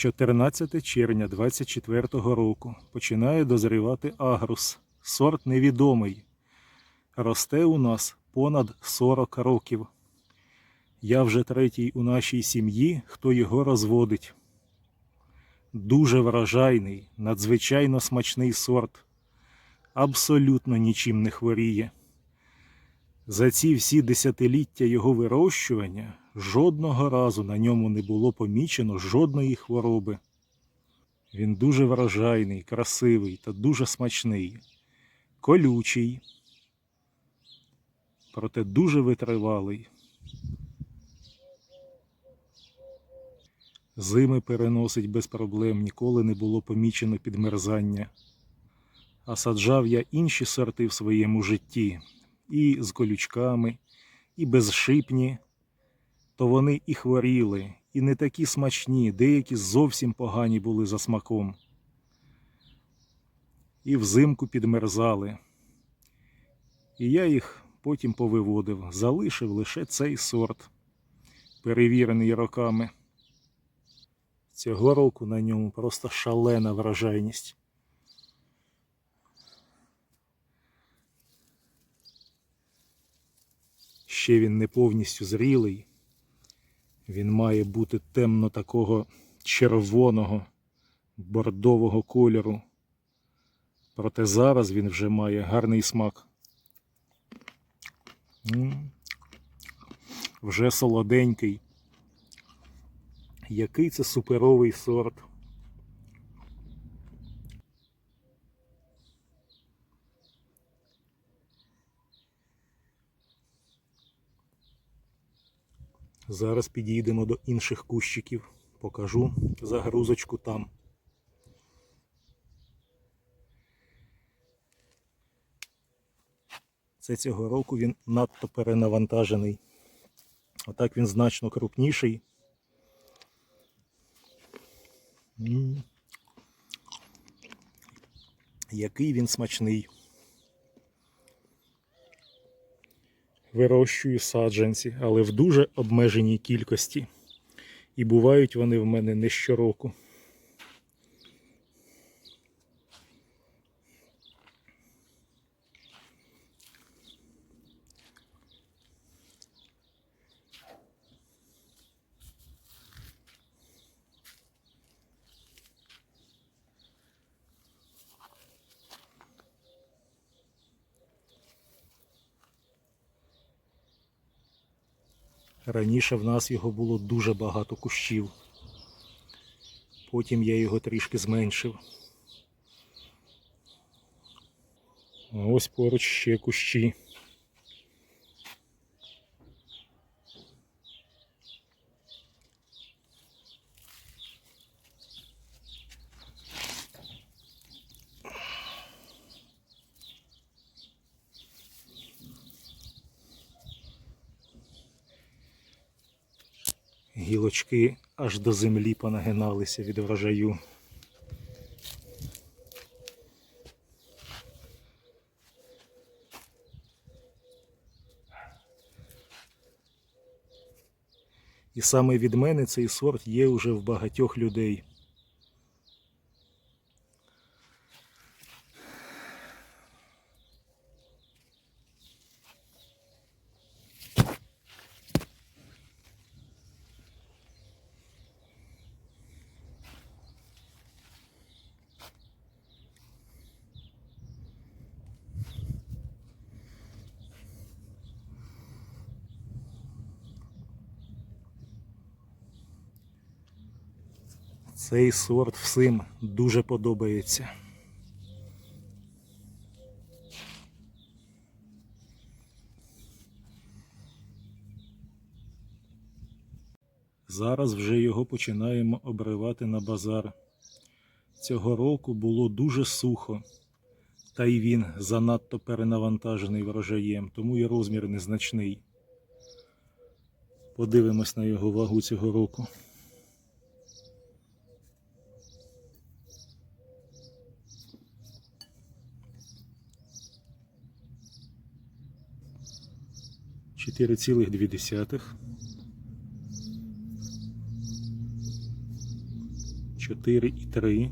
14 червня 24 року починає дозрівати агрус. Сорт невідомий. Росте у нас понад 40 років. Я вже третій у нашій сім'ї, хто його розводить. Дуже вражайний, надзвичайно смачний сорт. Абсолютно нічим не хворіє. За ці всі десятиліття його вирощування жодного разу на ньому не було помічено жодної хвороби. Він дуже вражайний, красивий та дуже смачний, колючий, проте дуже витривалий. Зими переносить без проблем, ніколи не було помічено підмерзання. А саджав я інші сорти в своєму житті, і з колючками, і безшипні, то вони і хворіли, і не такі смачні, деякі зовсім погані були за смаком. І взимку підмерзали. І я їх потім повиводив, залишив лише цей сорт, перевірений роками. Цього року на ньому просто шалена вражайність. Ще він не повністю зрілий. Він має бути темно такого червоного, бордового кольору. Проте зараз він вже має гарний смак. Вже солоденький. Який це суперовий сорт. Зараз підійдемо до інших кущиків. Покажу загрузочку там. Це цього року він надто перенавантажений. Отак він значно крупніший. Який він смачний. Вирощую саджанці, але в дуже обмеженій кількості. І бувають вони в мене не щороку. Раніше в нас його було дуже багато кущів. Потім я його трішки зменшив. Ось поруч ще кущі. Гілочки аж до землі понагиналися від врожаю. І саме від мене цей сорт є уже в багатьох людей. Цей сорт всім дуже подобається. Зараз вже його починаємо обривати на базар. Цього року було дуже сухо, та й він занадто перенавантажений врожаєм, тому і розмір незначний. Подивимось на його вагу цього року. Чотири цілих дві десятих. 4,3.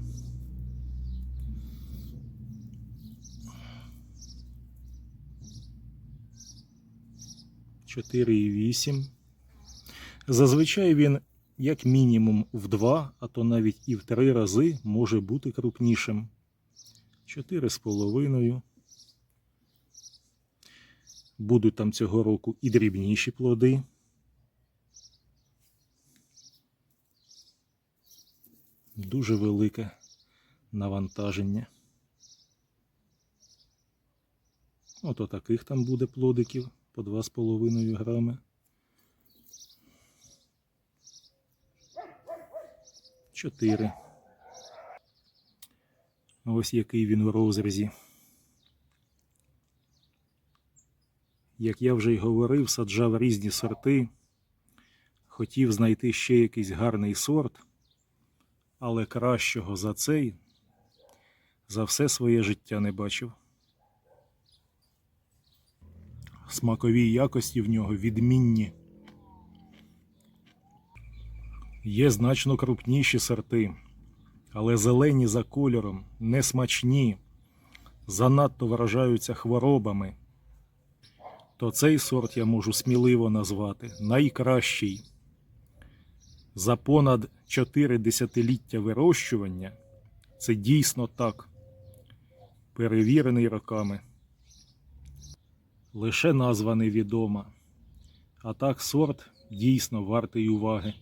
Чотири і вісім. Зазвичай він як мінімум в два, а то навіть і в три рази може бути крупнішим. Чотири з половиною. Будуть там цього року і дрібніші плоди. Дуже велике навантаження. Ото таких там буде плодиків по 2,5 грами. Чотири. Ось який він у розрізі. Як я вже й говорив, саджав різні сорти. Хотів знайти ще якийсь гарний сорт, але кращого за цей за все своє життя не бачив. Смакові якості в нього відмінні. Є значно крупніші сорти, але зелені за кольором, несмачні, занадто вражаються хворобами. То цей сорт я можу сміливо назвати найкращий. За понад 4 десятиліття вирощування це дійсно так, перевірений роками. Лише назва невідома, а так сорт дійсно вартий уваги.